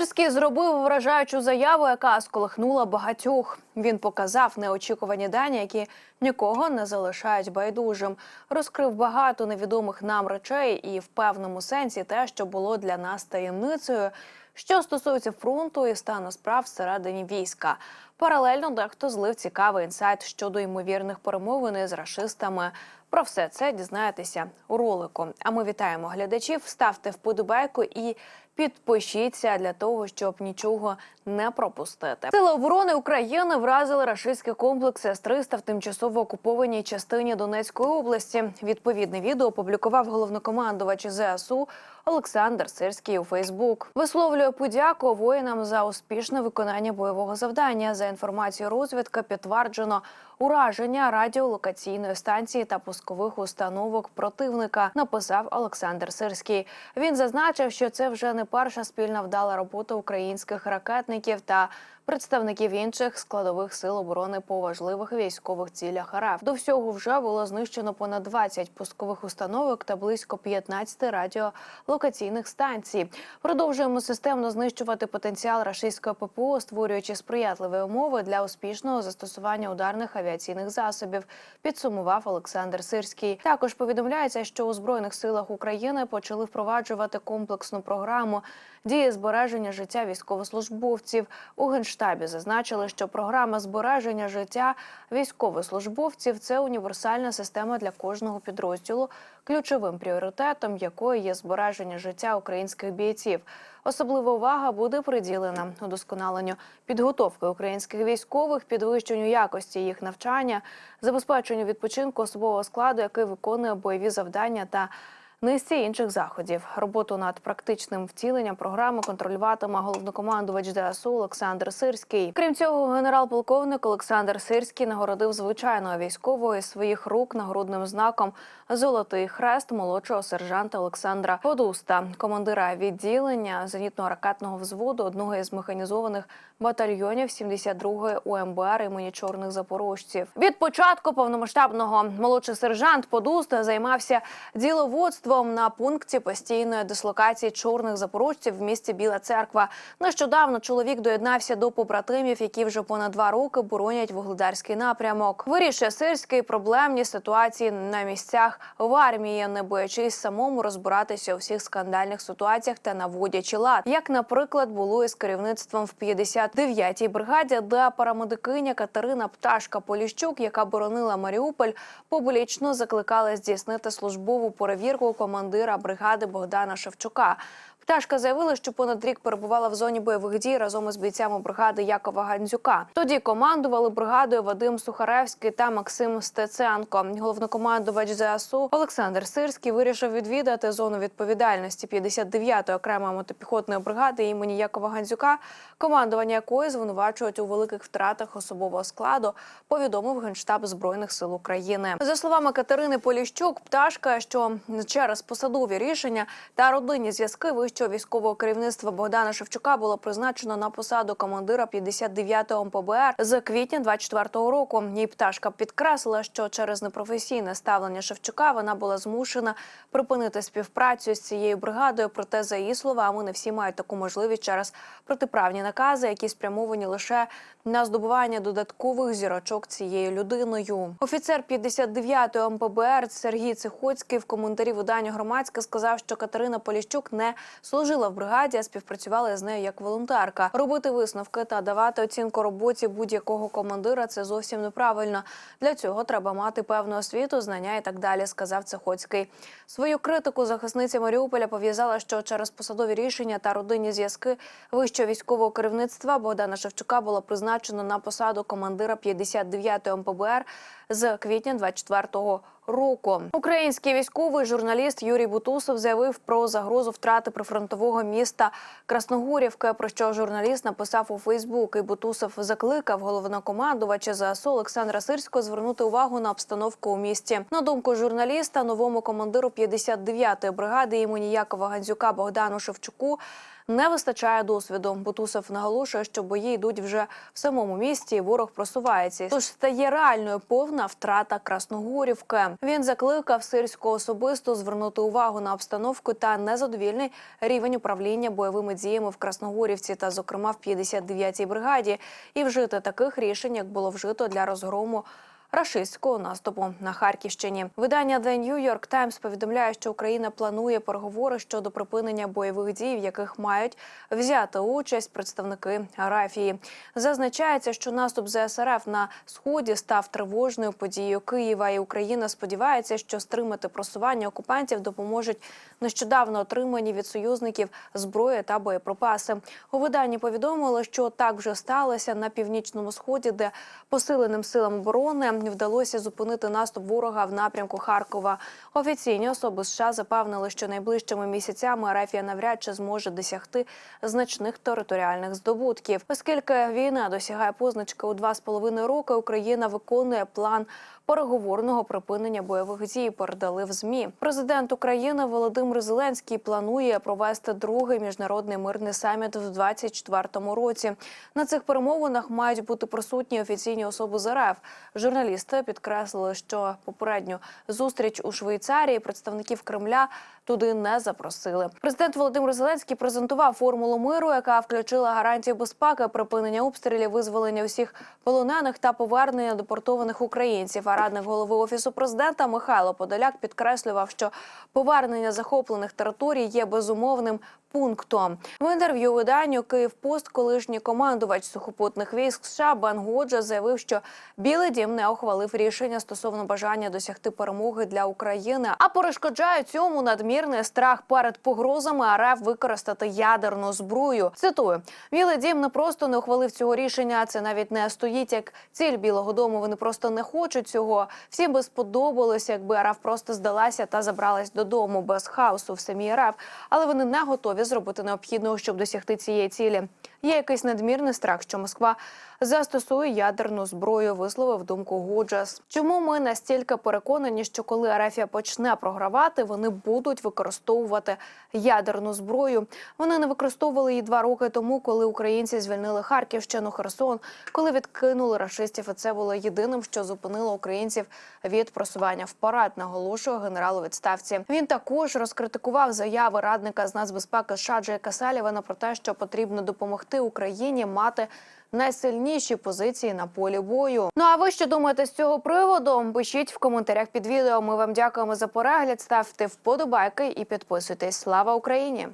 Сирський зробив вражаючу заяву, яка сколихнула багатьох. Він показав неочікувані дані, які нікого не залишають байдужим. Розкрив багато невідомих нам речей і в певному сенсі те, що було для нас таємницею. Що стосується фронту і стану справ всередині війська. Паралельно дехто злив цікавий інсайт щодо ймовірних перемовин із рашистами. Про все це дізнаєтеся у ролику. А ми вітаємо глядачів. Ставте вподобайку і підпишіться для того, щоб нічого не пропустити. Сили оборони України вразили рашистські комплекси С-300 в тимчасово окупованій частині Донецької області. Відповідне відео опублікував головнокомандувач ЗСУ Олександр Сирський у Фейсбук. Висловлює подяку воїнам за успішне виконання бойового завдання. За інформацією розвідки підтверджено ураження радіолокаційної станції та пускових установок противника. Написав Олександр Сирський. Він зазначив, що це вже не перша спільна вдала робота українських ракетників та представників інших складових сил оборони по важливих військових цілях РФ. До всього вже було знищено понад 20 пускових установок та близько 15 радіолокаційних станцій. Продовжуємо системно знищувати потенціал рашистського ППО, створюючи сприятливі умови для успішного застосування ударних авіаційних засобів. Підсумував Олександр Сирський. Також повідомляється, що у збройних силах України почали впроваджувати комплексну програму дії збереження життя військовослужбовців. У генштабі зазначили, що програма збереження життя військовослужбовців це універсальна система для кожного підрозділу, ключовим пріоритетом якої є збереження життя українських бійців. Особлива увага буде приділена удосконаленню підготовки українських військових, підвищенню якості їх навчання, забезпеченню відпочинку особового складу, який виконує бойові завдання та низці інших заходів. Роботу над практичним втіленням програми контролюватиме головнокомандувач ДСУ Олександр Сирський. Крім цього, генерал-полковник Олександр Сирський нагородив звичайного військового із своїх рук нагрудним знаком Золотий хрест молодшого сержанта Олександра Подуста, командира відділення зенітно-ракетного взводу одного із механізованих батальйонів 72-ї УМБР імені чорних запорожців. Від початку повномасштабного молодший сержант Подуста займався діловодством на пункті постійної дислокації чорних запорожців в місті Біла Церква. Нещодавно чоловік доєднався до побратимів, які вже понад два роки боронять вугледарський напрямок. Вирішує сирський проблемні ситуації на місцях в армії, не боячись самому розбиратися у всіх скандальних ситуаціях та наводячи лад, як, наприклад, було із керівництвом в 59-й бригаді, де парамедикиня Катерина Пташка Поліщук, яка боронила Маріуполь, публічно закликала здійснити службову перевірку командира бригади Богдана Шевчука. Пташка заявила, що понад рік перебувала в зоні бойових дій разом із бійцями бригади Якова Гандзюка. Тоді командували бригадою Вадим Сухаревський та Максим Стеценко. Головнокомандувач ЗСУ Олександр Сирський вирішив відвідати зону відповідальності 59-ї окремої мотопіхотної бригади імені Якова Гандзюка, командування якої звинувачують у великих втратах особового складу. Повідомив генштаб збройних сил України. За словами Катерини Поліщук, пташка, що через посадові рішення та родинні зв'язки вищого військового керівництва Богдана Шевчука було призначено на посаду командира 59-го МПБР з квітня 24-го року. Їй пташка підкреслила, що через непрофесійне ставлення Шевчука вона була змушена припинити співпрацю з цією бригадою. Проте, за її словами, не всі мають таку можливість через протиправні накази, які спрямовані лише на здобування додаткових зірочок цією людиною. Офіцер 59-го МПБР Сергій Цихоцький в коментарі виданню громадське сказав, що Катерина Поліщук не служила в бригаді, співпрацювала з нею як волонтерка. Робити висновки та давати оцінку роботі будь-якого командира це зовсім неправильно. Для цього треба мати певну освіту, знання і так далі. Сказав Цихоцький. Свою критику захисниця Маріуполя пов'язала, що через посадові рішення та родинні зв'язки вищого військового керівництва Богдана Шевчука було призначено на посаду командира 59-го МПБР з квітня 24-го року. Український військовий журналіст Юрій Бутусов заявив про загрозу втрати прифронтового міста Красногорівка. Про що журналіст написав у Фейсбук. І Бутусов закликав головнокомандувача ЗСУ Олександра Сирського звернути увагу на обстановку у місті. На думку журналіста, новому командиру 59-ї бригади імені Якова Гандзюка Богдану Шевчуку не вистачає досвіду. Бутусов наголошує, що бої йдуть вже в самому місті. і Ворог просувається. Тож стає реальною повна втрата Красногорівки. Він закликав сирського особисто звернути увагу на обстановку та незадовільний рівень управління бойовими діями в Красногорівці та, зокрема, в 59-й бригаді, і вжити таких рішень, як було вжито для розгрому. Рашистського наступу на Харківщині видання The New York Times повідомляє, що Україна планує переговори щодо припинення бойових дій, в яких мають взяти участь представники Арафії. Зазначається, що наступ ЗСРФ на сході став тривожною подією Києва, і Україна сподівається, що стримати просування окупантів допоможуть нещодавно отримані від союзників зброї та боєприпаси. У виданні повідомили, що так вже сталося на північному сході, де посиленим силам оборони вдалося зупинити наступ ворога в напрямку Харкова. Офіційні особи США запевнили, що найближчими місяцями Арафія навряд чи зможе досягти значних територіальних здобутків, оскільки війна досягає позначки у два з половиною роки. Україна виконує план переговорного припинення бойових дій. Передали в змі. Президент України Володимир Зеленський планує провести другий міжнародний мирний саміт в 2024 році. На цих перемовинах мають бути присутні офіційні особи з РФ. Журналісти підкреслили, що попередню зустріч у Швейцарії представників Кремля туди не запросили. Президент Володимир Зеленський презентував формулу миру, яка включила гарантії безпеки, припинення обстрілів, визволення усіх полонених та повернення депортованих українців. А радник голови офісу президента Михайло Подоляк підкреслював, що повернення захоплених територій є безумовним пунктом. В інтерв'ю виданню Київпост колишній командувач сухопутних військ США Бен Годжа заявив, що Білий Дім не ухвалив рішення стосовно бажання досягти перемоги для України, а перешкоджає цьому надмірний страх перед погрозами РФ використати ядерну зброю. Цитую: Білий Дім не просто не ухвалив цього рішення. Це навіть не стоїть як ціль Білого Дому. Вони просто не хочуть цього. Всім би сподобалося, якби РФ просто здалася та забралась додому без хаосу в самій РФ. Але вони не готові зробити необхідного, щоб досягти цієї цілі. Є якийсь надмірний страх, що Москва застосує ядерну зброю, висловив думку Гуджас. Чому ми настільки переконані, що коли Арафія почне програвати, вони будуть використовувати ядерну зброю? Вони не використовували її два роки тому, коли українці звільнили Харківщину, Херсон, коли відкинули рашистів. І це було єдиним, що зупинило українців від просування вперед, наголошує генерал у відставці. Він також розкритикував заяви радника з нацбезпеки США Джейка Салівана про те, що потрібно допомогти Україні мати найсильніші позиції на полі бою. Ну а ви що думаєте з цього приводу? Пишіть в коментарях під відео. Ми вам дякуємо за перегляд. Ставте вподобайки і підписуйтесь. Слава Україні!